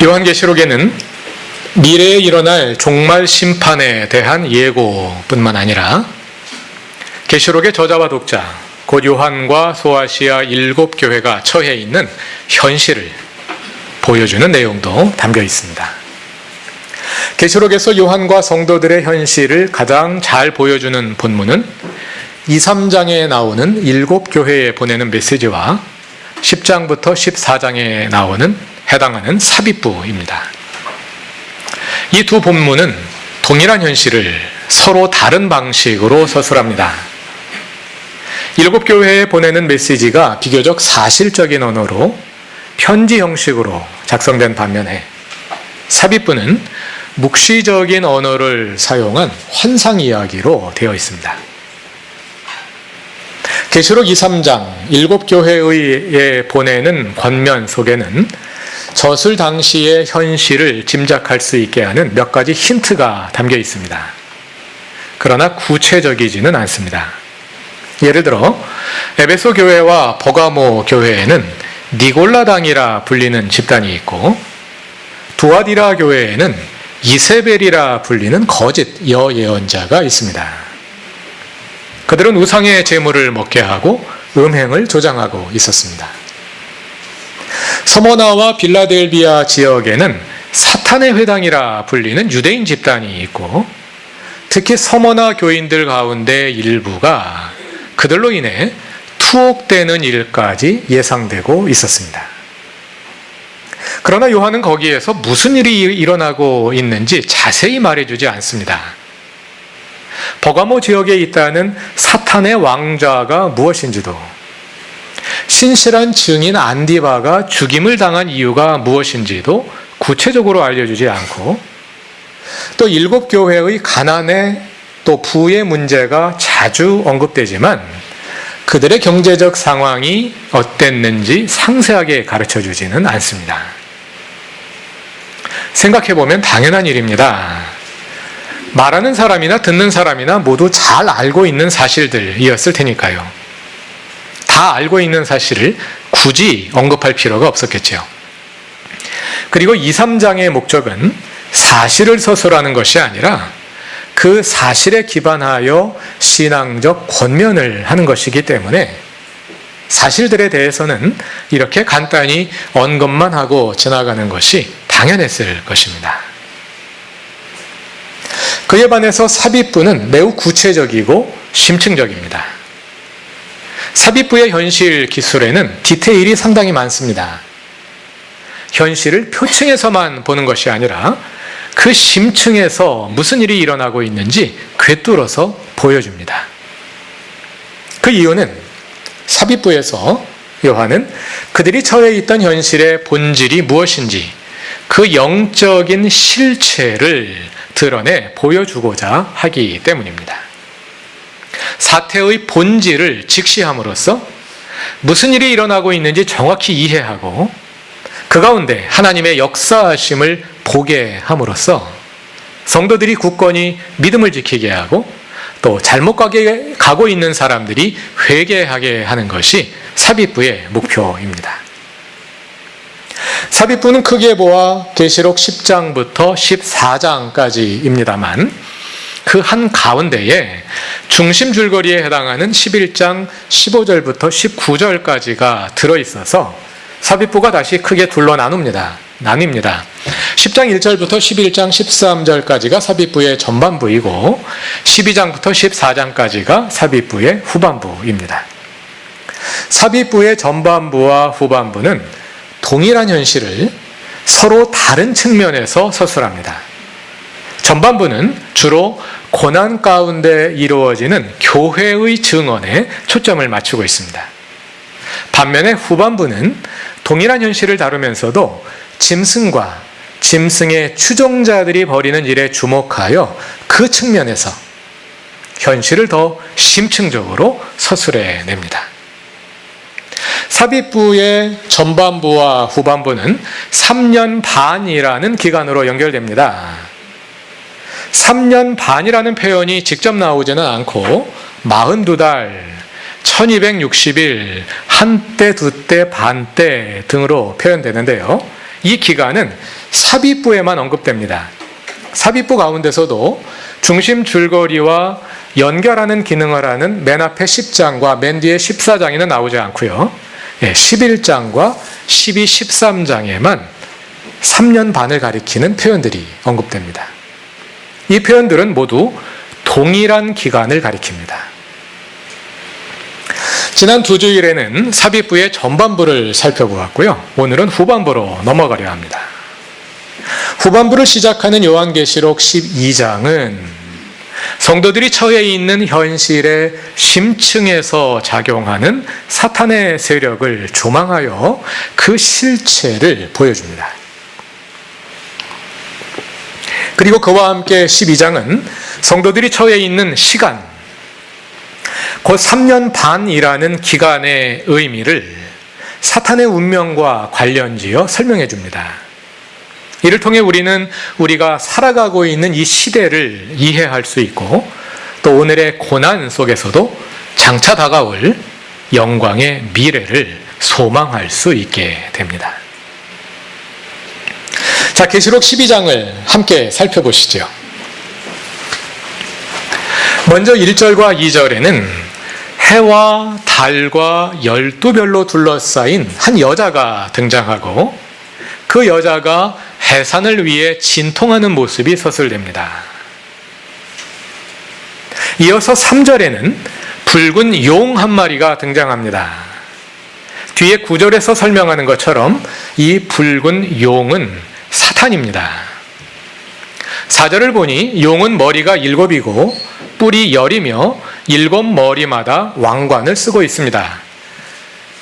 요한계시록에는 미래에 일어날 종말 심판에 대한 예고뿐만 아니라 계시록의 저자와 독자 곧 요한과 소아시아 일곱 교회가 처해 있는 현실을 보여주는 내용도 담겨 있습니다. 계시록에서 요한과 성도들의 현실을 가장 잘 보여주는 본문은 2, 3장에 나오는 일곱 교회에 보내는 메시지와 10장부터 14장에 나오는 해당하는 삽입부입니다. 이 두 본문은 동일한 현실을 서로 다른 방식으로 서술합니다. 일곱 교회에 보내는 메시지가 비교적 사실적인 언어로 편지 형식으로 작성된 반면에 삽입부는 묵시적인 언어를 사용한 환상 이야기로 되어 있습니다. 계시록 2, 3장 일곱 교회에 보내는 권면 속에는 저술 당시의 현실을 짐작할 수 있게 하는 몇 가지 힌트가 담겨 있습니다. 그러나 구체적이지는 않습니다. 예를 들어 에베소 교회와 버가모 교회에는 니골라당이라 불리는 집단이 있고 두아디라 교회에는 이세벨이라 불리는 거짓 여예언자가 있습니다. 그들은 우상의 제물을 먹게 하고 음행을 조장하고 있었습니다. 서머나와 빌라델비아 지역에는 사탄의 회당이라 불리는 유대인 집단이 있고 특히 서머나 교인들 가운데 일부가 그들로 인해 투옥되는 일까지 예상되고 있었습니다. 그러나 요한은 거기에서 무슨 일이 일어나고 있는지 자세히 말해주지 않습니다. 버가모 지역에 있다는 사탄의 왕좌가 무엇인지도 신실한 증인 안디바가 죽임을 당한 이유가 무엇인지도 구체적으로 알려주지 않고 또 일곱 교회의 가난의 또 부의 문제가 자주 언급되지만 그들의 경제적 상황이 어땠는지 상세하게 가르쳐 주지는 않습니다. 생각해 보면 당연한 일입니다. 말하는 사람이나 듣는 사람이나 모두 잘 알고 있는 사실들이었을 테니까요. 다 알고 있는 사실을 굳이 언급할 필요가 없었겠지요. 그리고 2, 3장의 목적은 사실을 서술하는 것이 아니라 그 사실에 기반하여 신앙적 권면을 하는 것이기 때문에 사실들에 대해서는 이렇게 간단히 언급만 하고 지나가는 것이 당연했을 것입니다. 그에 반해서 삽입부는 매우 구체적이고 심층적입니다. 삽입부의 현실 기술에는 디테일이 상당히 많습니다. 현실을 표층에서만 보는 것이 아니라 그 심층에서 무슨 일이 일어나고 있는지 꿰뚫어서 보여줍니다. 그 이유는 삽입부에서 요한은 그들이 처해 있던 현실의 본질이 무엇인지 그 영적인 실체를 드러내 보여주고자 하기 때문입니다. 사태의 본질을 직시함으로써 무슨 일이 일어나고 있는지 정확히 이해하고 그 가운데 하나님의 역사하심을 보게 함으로써 성도들이 굳건히 믿음을 지키게 하고 또 잘못 가게 가고 있는 사람들이 회개하게 하는 것이 삽입부의 목표입니다. 삽입부는 크게 보아 계시록 10장부터 14장까지입니다만 그 한 가운데에 중심 줄거리에 해당하는 11장 15절부터 19절까지가 들어 있어서 삽입부가 다시 크게 둘러 나눕니다. 나뉩니다. 10장 1절부터 11장 13절까지가 삽입부의 전반부이고 12장부터 14장까지가 삽입부의 후반부입니다. 삽입부의 전반부와 후반부는 동일한 현실을 서로 다른 측면에서 서술합니다. 전반부는 주로 고난 가운데 이루어지는 교회의 증언에 초점을 맞추고 있습니다. 반면에 후반부는 동일한 현실을 다루면서도 짐승과 짐승의 추종자들이 벌이는 일에 주목하여 그 측면에서 현실을 더 심층적으로 서술해 냅니다. 삽입부의 전반부와 후반부는 3년 반이라는 기간으로 연결됩니다. 3년 반이라는 표현이 직접 나오지는 않고 42달, 1260일, 한때, 두때, 반때 등으로 표현되는데요. 이 기간은 삽입부에만 언급됩니다. 삽입부 가운데서도 중심 줄거리와 연결하는 기능을 하는 맨 앞에 10장과 맨 뒤에 14장에는 나오지 않고요. 예, 11장과 12, 13장에만 3년 반을 가리키는 표현들이 언급됩니다. 이 표현들은 모두 동일한 기간을 가리킵니다. 지난 두 주일에는 삽입부의 전반부를 살펴보았고요. 오늘은 후반부로 넘어가려 합니다. 후반부를 시작하는 요한계시록 12장은 성도들이 처해 있는 현실의 심층에서 작용하는 사탄의 세력을 조망하여 그 실체를 보여줍니다. 그리고 그와 함께 12장은 성도들이 처해 있는 시간, 곧 3년 반이라는 기간의 의미를 사탄의 운명과 관련지어 설명해 줍니다. 이를 통해 우리는 우리가 살아가고 있는 이 시대를 이해할 수 있고 또 오늘의 고난 속에서도 장차 다가올 영광의 미래를 소망할 수 있게 됩니다. 자, 계시록 12장을 함께 살펴보시죠. 먼저 1절과 2절에는 해와 달과 열두 별로 둘러싸인 한 여자가 등장하고 그 여자가 해산을 위해 진통하는 모습이 서술됩니다. 이어서 3절에는 붉은 용 한 마리가 등장합니다. 뒤에 9절에서 설명하는 것처럼 이 붉은 용은 사탄입니다. 4절을 보니 용은 머리가 일곱이고 뿔이 열이며 일곱 머리마다 왕관을 쓰고 있습니다.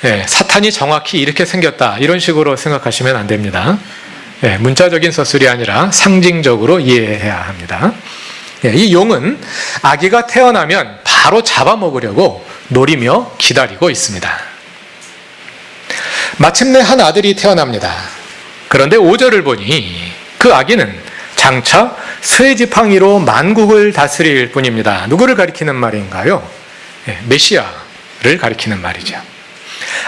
예, 사탄이 정확히 이렇게 생겼다. 이런 식으로 생각하시면 안 됩니다. 예, 문자적인 서술이 아니라 상징적으로 이해해야 합니다. 예, 이 용은 아기가 태어나면 바로 잡아먹으려고 노리며 기다리고 있습니다. 마침내 한 아들이 태어납니다. 그런데 5절을 보니 그 아기는 장차 쇠 지팡이로 만국을 다스릴 뿐입니다. 누구를 가리키는 말인가요? 예, 메시아를 가리키는 말이죠.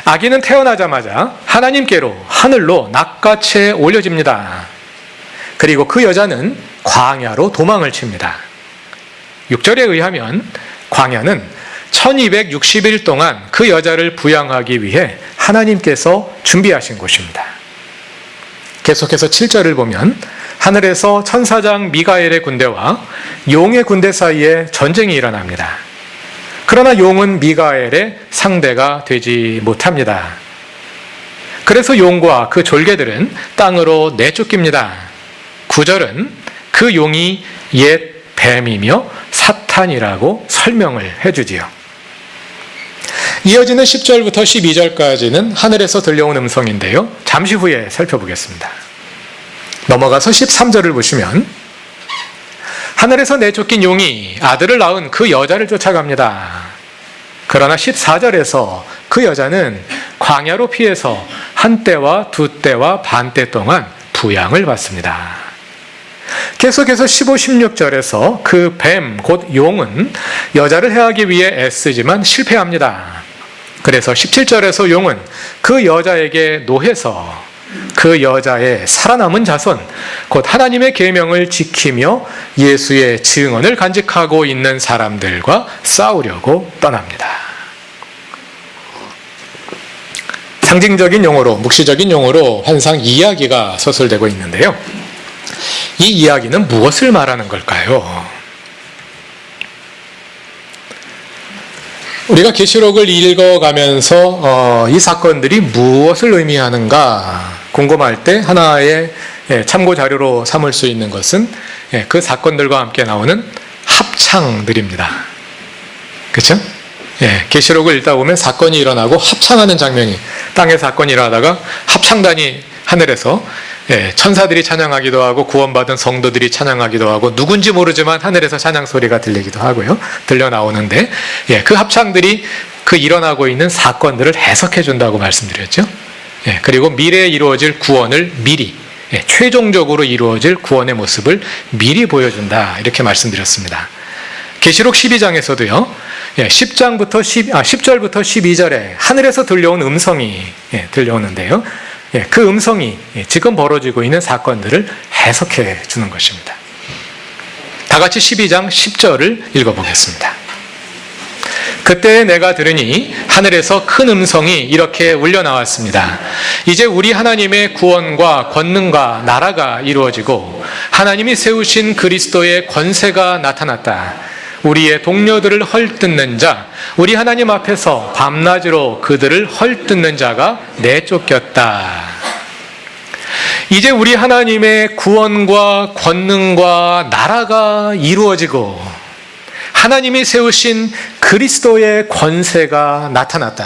아기는 태어나자마자 하나님께로 하늘로 낚아채 올려집니다. 그리고 그 여자는 광야로 도망을 칩니다. 6절에 의하면 광야는 1260일 동안 그 여자를 부양하기 위해 하나님께서 준비하신 곳입니다. 계속해서 7절을 보면 하늘에서 천사장 미가엘의 군대와 용의 군대 사이에 전쟁이 일어납니다. 그러나 용은 미가엘의 상대가 되지 못합니다. 그래서 용과 그 졸개들은 땅으로 내쫓깁니다. 9절은 그 용이 옛 뱀이며 사탄이라고 설명을 해주지요. 이어지는 10절부터 12절까지는 하늘에서 들려온 음성인데요. 잠시 후에 살펴보겠습니다. 넘어가서 13절을 보시면 하늘에서 내쫓긴 용이 아들을 낳은 그 여자를 쫓아갑니다. 그러나 14절에서 그 여자는 광야로 피해서 한 때와 두 때와 반 때 동안 부양을 받습니다. 계속해서 15, 16절에서 그 뱀, 곧 용은 여자를 해하기 위해 애쓰지만 실패합니다. 그래서 17절에서 용은 그 여자에게 노해서 그 여자의 살아남은 자손, 곧 하나님의 계명을 지키며 예수의 증언을 간직하고 있는 사람들과 싸우려고 떠납니다. 상징적인 용어로, 묵시적인 용어로 항상 이야기가 서술되고 있는데요. 이 이야기는 무엇을 말하는 걸까요? 우리가 계시록을 읽어가면서 어, 이 사건들이 무엇을 의미하는가 궁금할 때 하나의 예, 참고 자료로 삼을 수 있는 것은 예, 그 사건들과 함께 나오는 합창들입니다. 그렇죠? 예, 계시록을 읽다 보면 사건이 일어나고 합창하는 장면이 땅에 사건이 일어나다가 합창단이 하늘에서 예, 천사들이 찬양하기도 하고 구원받은 성도들이 찬양하기도 하고 누군지 모르지만 하늘에서 찬양 소리가 들리기도 하고요. 들려 나오는데 예, 그 합창들이 그 일어나고 있는 사건들을 해석해 준다고 말씀드렸죠. 예, 그리고 미래에 이루어질 구원을 미리 예, 최종적으로 이루어질 구원의 모습을 미리 보여준다 이렇게 말씀드렸습니다. 계시록 12장에서도요. 예, 10장부터 10, 아, 10절부터 12절에 하늘에서 들려온 음성이 예, 들려오는데요. 예, 그 음성이 예, 지금 벌어지고 있는 사건들을 해석해 주는 것입니다. 다 같이 12장 10절을 읽어보겠습니다. 그때 내가 들으니 하늘에서 큰 음성이 이렇게 울려 나왔습니다. 이제 우리 하나님의 구원과 권능과 나라가 이루어지고 하나님이 세우신 그리스도의 권세가 나타났다. 우리의 동료들을 헐뜯는 자, 우리 하나님 앞에서 밤낮으로 그들을 헐뜯는 자가 내쫓겼다. 이제 우리 하나님의 구원과 권능과 나라가 이루어지고 하나님이 세우신 그리스도의 권세가 나타났다.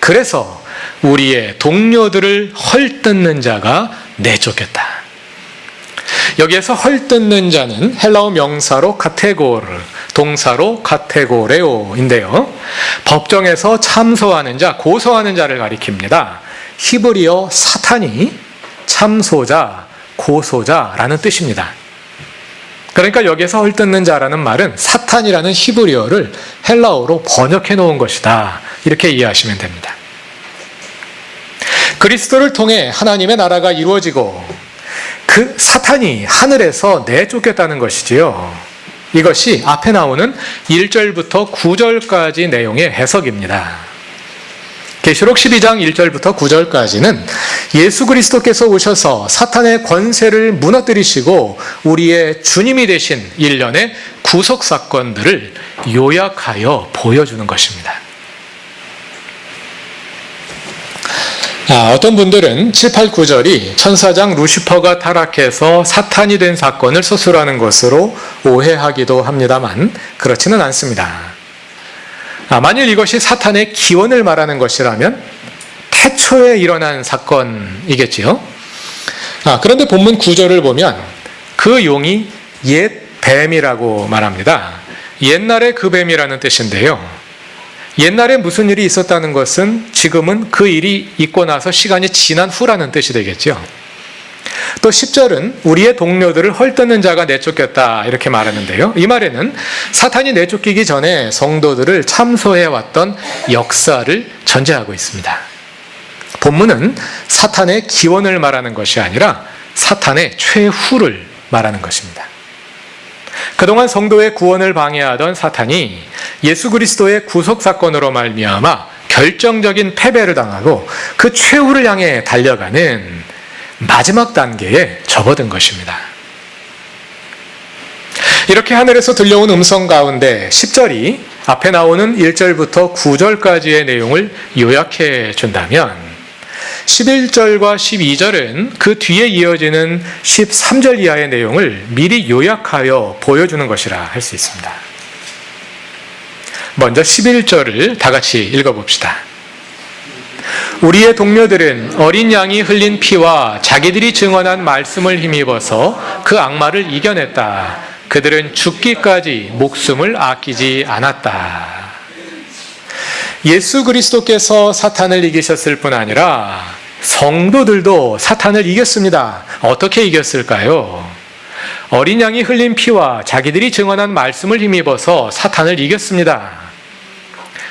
그래서 우리의 동료들을 헐뜯는 자가 내쫓겼다. 여기에서 헐뜯는 자는 헬라어 명사로 카테고르, 동사로 카테고레오인데요. 법정에서 참소하는 자, 고소하는 자를 가리킵니다. 히브리어 사탄이 참소자, 고소자라는 뜻입니다. 그러니까 여기서 헐뜯는 자라는 말은 사탄이라는 히브리어를 헬라어로 번역해 놓은 것이다. 이렇게 이해하시면 됩니다. 그리스도를 통해 하나님의 나라가 이루어지고 그 사탄이 하늘에서 내쫓겼다는 것이지요. 이것이 앞에 나오는 1절부터 9절까지 내용의 해석입니다. 계시록 12장 1절부터 9절까지는 예수 그리스도께서 오셔서 사탄의 권세를 무너뜨리시고 우리의 주님이 되신 일련의 구속 사건들을 요약하여 보여주는 것입니다. 아, 어떤 분들은 7, 8, 9절이 천사장 루시퍼가 타락해서 사탄이 된 사건을 서술하는 것으로 오해하기도 합니다만 그렇지는 않습니다. 아, 만일 이것이 사탄의 기원을 말하는 것이라면 태초에 일어난 사건이겠지요. 아, 그런데 본문 구절을 보면 그 용이 옛 뱀이라고 말합니다. 옛날에 그 뱀이라는 뜻인데요. 옛날에 무슨 일이 있었다는 것은 지금은 그 일이 있고 나서 시간이 지난 후라는 뜻이 되겠죠. 또 10절은 우리의 동료들을 헐뜯는 자가 내쫓겼다 이렇게 말하는데요. 이 말에는 사탄이 내쫓기기 전에 성도들을 참소해 왔던 역사를 전제하고 있습니다. 본문은 사탄의 기원을 말하는 것이 아니라 사탄의 최후를 말하는 것입니다. 그동안 성도의 구원을 방해하던 사탄이 예수 그리스도의 구속 사건으로 말미암아 결정적인 패배를 당하고 그 최후를 향해 달려가는 마지막 단계에 접어든 것입니다. 이렇게 하늘에서 들려온 음성 가운데 10절이 앞에 나오는 1절부터 9절까지의 내용을 요약해 준다면 11절과 12절은 그 뒤에 이어지는 13절 이하의 내용을 미리 요약하여 보여주는 것이라 할 수 있습니다. 먼저 11절을 다 같이 읽어봅시다. 우리의 동료들은 어린 양이 흘린 피와 자기들이 증언한 말씀을 힘입어서 그 악마를 이겨냈다. 그들은 죽기까지 목숨을 아끼지 않았다. 예수 그리스도께서 사탄을 이기셨을 뿐 아니라 성도들도 사탄을 이겼습니다. 어떻게 이겼을까요? 어린 양이 흘린 피와 자기들이 증언한 말씀을 힘입어서 사탄을 이겼습니다.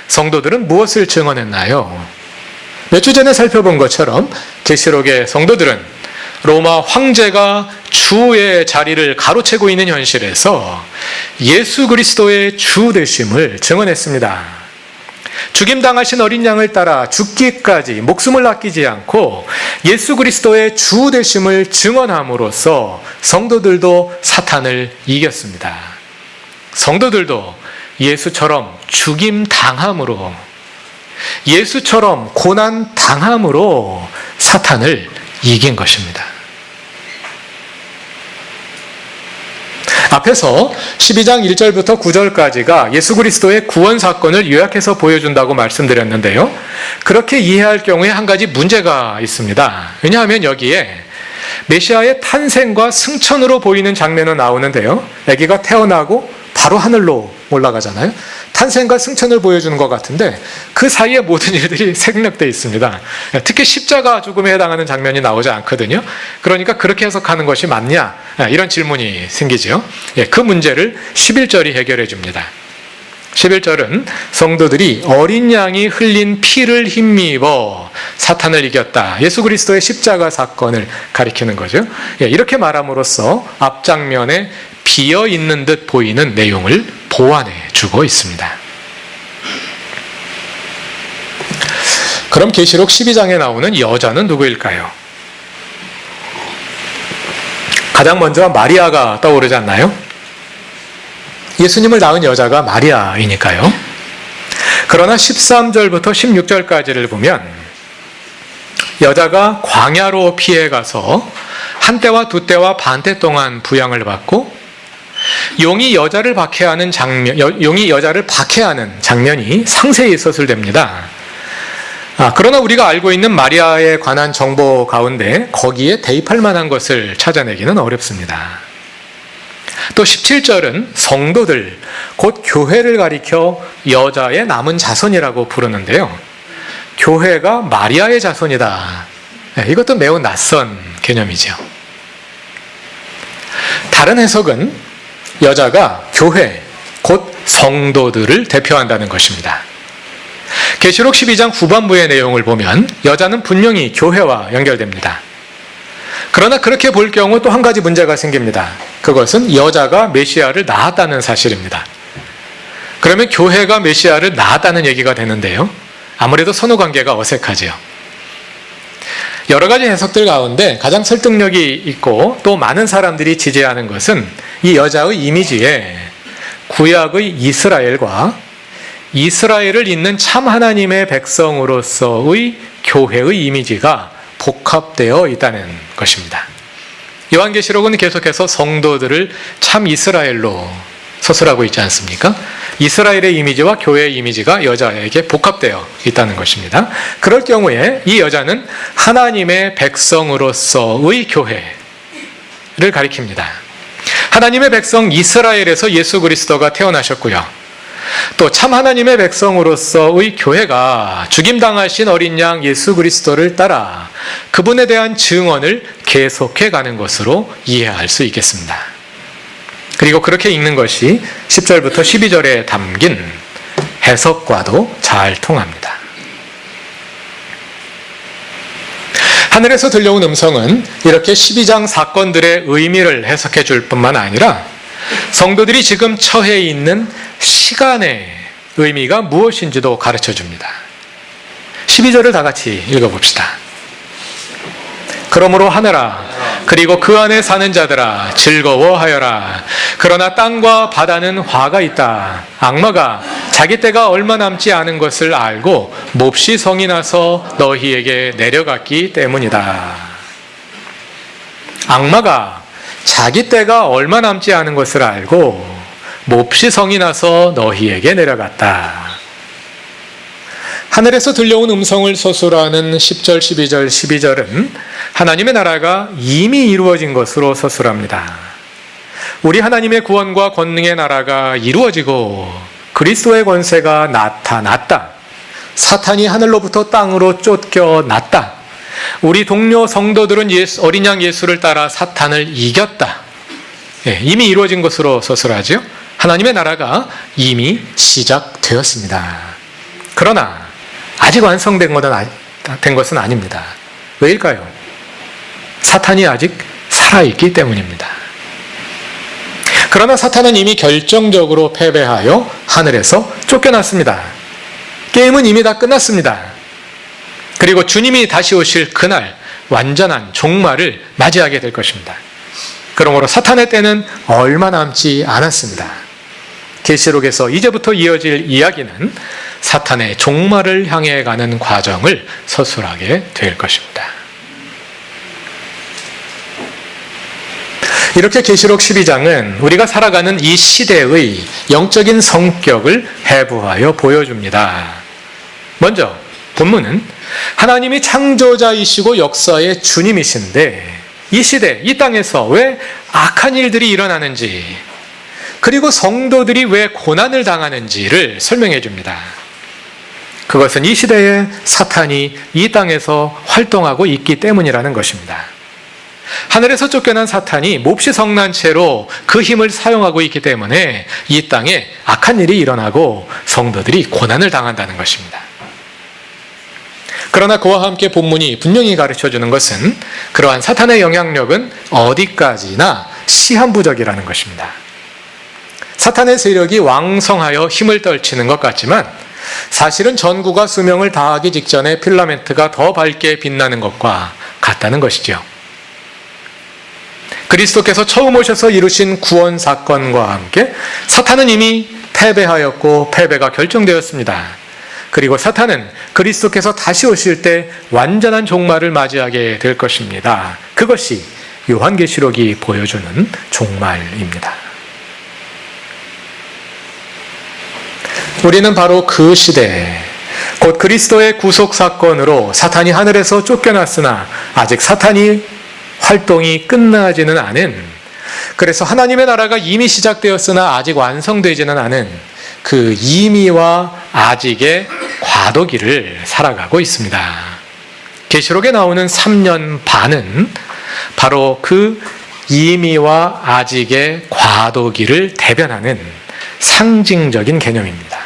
성도들은 무엇을 증언했나요? 몇 주 전에 살펴본 것처럼 계시록의 성도들은 로마 황제가 주의 자리를 가로채고 있는 현실에서 예수 그리스도의 주 되심을 증언했습니다. 죽임 당하신 어린 양을 따라 죽기까지 목숨을 아끼지 않고 예수 그리스도의 주 되심을 증언함으로써 성도들도 사탄을 이겼습니다. 성도들도 예수처럼 죽임 당함으로 예수처럼 고난 당함으로 사탄을 이긴 것입니다. 앞에서 12장 1절부터 9절까지가 예수 그리스도의 구원 사건을 요약해서 보여준다고 말씀드렸는데요. 그렇게 이해할 경우에 한 가지 문제가 있습니다. 왜냐하면 여기에 메시아의 탄생과 승천으로 보이는 장면은 나오는데요. 아기가 태어나고 바로 하늘로 올라가잖아요. 탄생과 승천을 보여주는 것 같은데 그 사이에 모든 일들이 생략되어 있습니다. 특히 십자가 죽음에 해당하는 장면이 나오지 않거든요. 그러니까 그렇게 해석하는 것이 맞냐? 이런 질문이 생기죠. 예, 그 문제를 11절이 해결해 줍니다. 11절은 성도들이 어린 양이 흘린 피를 힘입어 사탄을 이겼다. 예수 그리스도의 십자가 사건을 가리키는 거죠. 예, 이렇게 말함으로써 앞장면에 비어 있는 듯 보이는 내용을 보완해 주고 있습니다. 그럼 계시록 12장에 나오는 여자는 누구일까요? 가장 먼저 마리아가 떠오르지 않나요? 예수님을 낳은 여자가 마리아이니까요. 그러나 13절부터 16절까지를 보면 여자가 광야로 피해 가서 한때와 두때와 반때 동안 부양을 받고 용이 여자를 박해하는 장면, 용이 여자를 박해하는 장면이 상세히 서술됩니다. 아, 그러나 우리가 알고 있는 마리아에 관한 정보 가운데 거기에 대입할 만한 것을 찾아내기는 어렵습니다. 또 17절은 성도들, 곧 교회를 가리켜 여자의 남은 자손이라고 부르는데요. 교회가 마리아의 자손이다. 네, 이것도 매우 낯선 개념이죠. 다른 해석은 여자가 교회, 곧 성도들을 대표한다는 것입니다. 계시록 12장 후반부의 내용을 보면 여자는 분명히 교회와 연결됩니다. 그러나 그렇게 볼 경우 또 한 가지 문제가 생깁니다. 그것은 여자가 메시아를 낳았다는 사실입니다. 그러면 교회가 메시아를 낳았다는 얘기가 되는데요. 아무래도 선후 관계가 어색하지요. 여러 가지 해석들 가운데 가장 설득력이 있고 또 많은 사람들이 지지하는 것은 이 여자의 이미지에 구약의 이스라엘과 이스라엘을 잇는 참 하나님의 백성으로서의 교회의 이미지가 복합되어 있다는 것입니다. 요한계시록은 계속해서 성도들을 참 이스라엘로 서술하고 있지 않습니까? 이스라엘의 이미지와 교회의 이미지가 여자에게 복합되어 있다는 것입니다. 그럴 경우에 이 여자는 하나님의 백성으로서의 교회를 가리킵니다. 하나님의 백성 이스라엘에서 예수 그리스도가 태어나셨고요. 또 참 하나님의 백성으로서의 교회가 죽임당하신 어린 양 예수 그리스도를 따라 그분에 대한 증언을 계속해 가는 것으로 이해할 수 있겠습니다. 그리고 그렇게 읽는 것이 10절부터 12절에 담긴 해석과도 잘 통합니다. 하늘에서 들려온 음성은 이렇게 12장 사건들의 의미를 해석해 줄 뿐만 아니라 성도들이 지금 처해 있는 시간의 의미가 무엇인지도 가르쳐 줍니다. 12절을 다 같이 읽어봅시다. 그러므로 하늘아, 그리고 그 안에 사는 자들아, 즐거워하여라. 그러나 땅과 바다는 화가 있다. 악마가 자기 때가 얼마 남지 않은 것을 알고 몹시 성이 나서 너희에게 내려갔기 때문이다. 악마가 자기 때가 얼마 남지 않은 것을 알고 몹시 성이 나서 너희에게 내려갔다. 하늘에서 들려온 음성을 서술하는 10절, 12절, 12절은 하나님의 나라가 이미 이루어진 것으로 서술합니다. 우리 하나님의 구원과 권능의 나라가 이루어지고 그리스도의 권세가 나타났다. 사탄이 하늘로부터 땅으로 쫓겨났다. 우리 동료 성도들은 예수, 어린 양 예수를 따라 사탄을 이겼다. 예, 이미 이루어진 것으로 서술하죠. 하나님의 나라가 이미 시작되었습니다. 그러나 아직 완성된 것은, 된 것은 아닙니다. 왜일까요? 사탄이 아직 살아있기 때문입니다. 그러나 사탄은 이미 결정적으로 패배하여 하늘에서 쫓겨났습니다. 게임은 이미 다 끝났습니다. 그리고 주님이 다시 오실 그날 완전한 종말을 맞이하게 될 것입니다. 그러므로 사탄의 때는 얼마 남지 않았습니다. 계시록에서 이제부터 이어질 이야기는 사탄의 종말을 향해 가는 과정을 서술하게 될 것입니다. 이렇게 계시록 12장은 우리가 살아가는 이 시대의 영적인 성격을 해부하여 보여줍니다. 먼저 본문은 하나님이 창조자이시고 역사의 주님이신데 이 시대, 이 땅에서 왜 악한 일들이 일어나는지 그리고 성도들이 왜 고난을 당하는지를 설명해 줍니다. 그것은 이 시대에 사탄이 이 땅에서 활동하고 있기 때문이라는 것입니다. 하늘에서 쫓겨난 사탄이 몹시 성난 채로 그 힘을 사용하고 있기 때문에 이 땅에 악한 일이 일어나고 성도들이 고난을 당한다는 것입니다. 그러나 그와 함께 본문이 분명히 가르쳐 주는 것은 그러한 사탄의 영향력은 어디까지나 시한부적이라는 것입니다. 사탄의 세력이 왕성하여 힘을 떨치는 것 같지만 사실은 전구가 수명을 다하기 직전에 필라멘트가 더 밝게 빛나는 것과 같다는 것이죠. 그리스도께서 처음 오셔서 이루신 구원 사건과 함께 사탄은 이미 패배하였고 패배가 결정되었습니다. 그리고 사탄은 그리스도께서 다시 오실 때 완전한 종말을 맞이하게 될 것입니다. 그것이 요한계시록이 보여주는 종말입니다. 우리는 바로 그 시대, 곧 그리스도의 구속 사건으로 사탄이 하늘에서 쫓겨났으나 아직 사탄이 활동이 끝나지는 않은 그래서 하나님의 나라가 이미 시작되었으나 아직 완성되지는 않은 그 이미와 아직의 과도기를 살아가고 있습니다. 계시록에 나오는 3년 반은 바로 그 이미와 아직의 과도기를 대변하는 상징적인 개념입니다.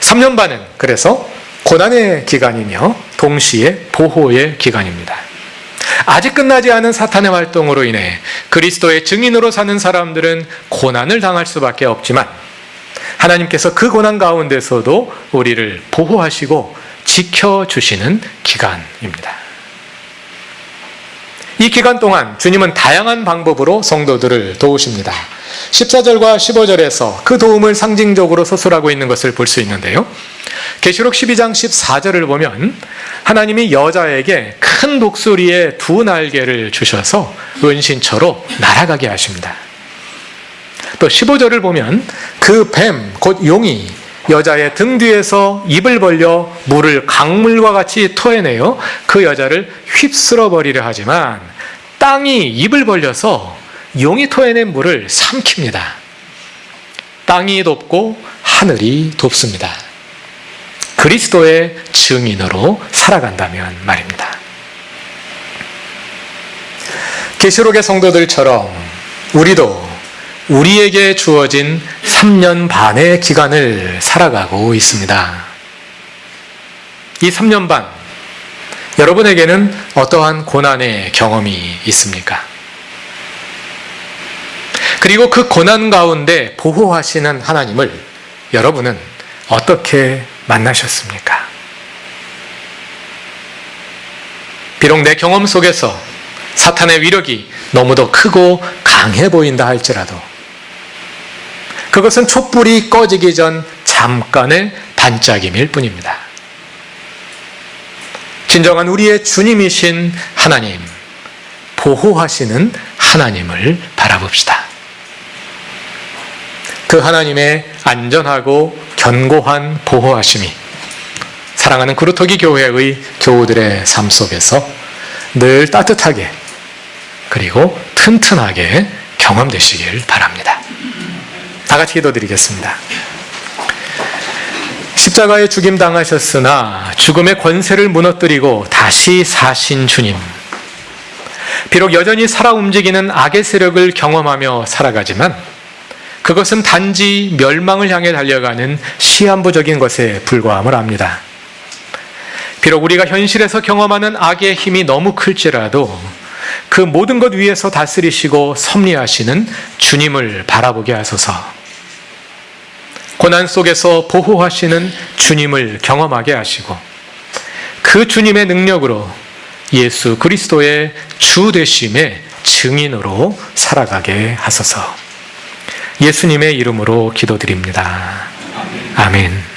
3년 반은 그래서 고난의 기간이며 동시에 보호의 기간입니다. 아직 끝나지 않은 사탄의 활동으로 인해 그리스도의 증인으로 사는 사람들은 고난을 당할 수밖에 없지만 하나님께서 그 고난 가운데서도 우리를 보호하시고 지켜주시는 기간입니다. 이 기간 동안 주님은 다양한 방법으로 성도들을 도우십니다. 14절과 15절에서 그 도움을 상징적으로 서술하고 있는 것을 볼 수 있는데요. 계시록 12장 14절을 보면 하나님이 여자에게 큰 독수리의 두 날개를 주셔서 은신처로 날아가게 하십니다. 또 15절을 보면 그 뱀, 곧 용이 여자의 등 뒤에서 입을 벌려 물을 강물과 같이 토해내어 그 여자를 휩쓸어 버리려 하지만 땅이 입을 벌려서 용이 토해낸 물을 삼킵니다. 땅이 돕고 하늘이 돕습니다. 그리스도의 증인으로 살아간다면 말입니다. 계시록의 성도들처럼 우리도 우리에게 주어진 3년 반의 기간을 살아가고 있습니다. 이 3년 반, 여러분에게는 어떠한 고난의 경험이 있습니까? 그리고 그 고난 가운데 보호하시는 하나님을 여러분은 어떻게 만나셨습니까? 비록 내 경험 속에서 사탄의 위력이 너무도 크고 강해 보인다 할지라도 그것은 촛불이 꺼지기 전 잠깐의 반짝임일 뿐입니다. 진정한 우리의 주님이신 하나님, 보호하시는 하나님을 바라봅시다. 그 하나님의 안전하고 견고한 보호하심이 사랑하는 구루토기 교회의 교우들의 삶 속에서 늘 따뜻하게 그리고 튼튼하게 경험되시길 바랍니다. 다 같이 기도 드리겠습니다. 십자가에 죽임 당하셨으나 죽음의 권세를 무너뜨리고 다시 사신 주님. 비록 여전히 살아 움직이는 악의 세력을 경험하며 살아가지만 그것은 단지 멸망을 향해 달려가는 시한부적인 것에 불과함을 압니다. 비록 우리가 현실에서 경험하는 악의 힘이 너무 클지라도 그 모든 것 위에서 다스리시고 섭리하시는 주님을 바라보게 하소서. 고난 속에서 보호하시는 주님을 경험하게 하시고 그 주님의 능력으로 예수 그리스도의 주 되심의 증인으로 살아가게 하소서. 예수님의 이름으로 기도드립니다. 아멘.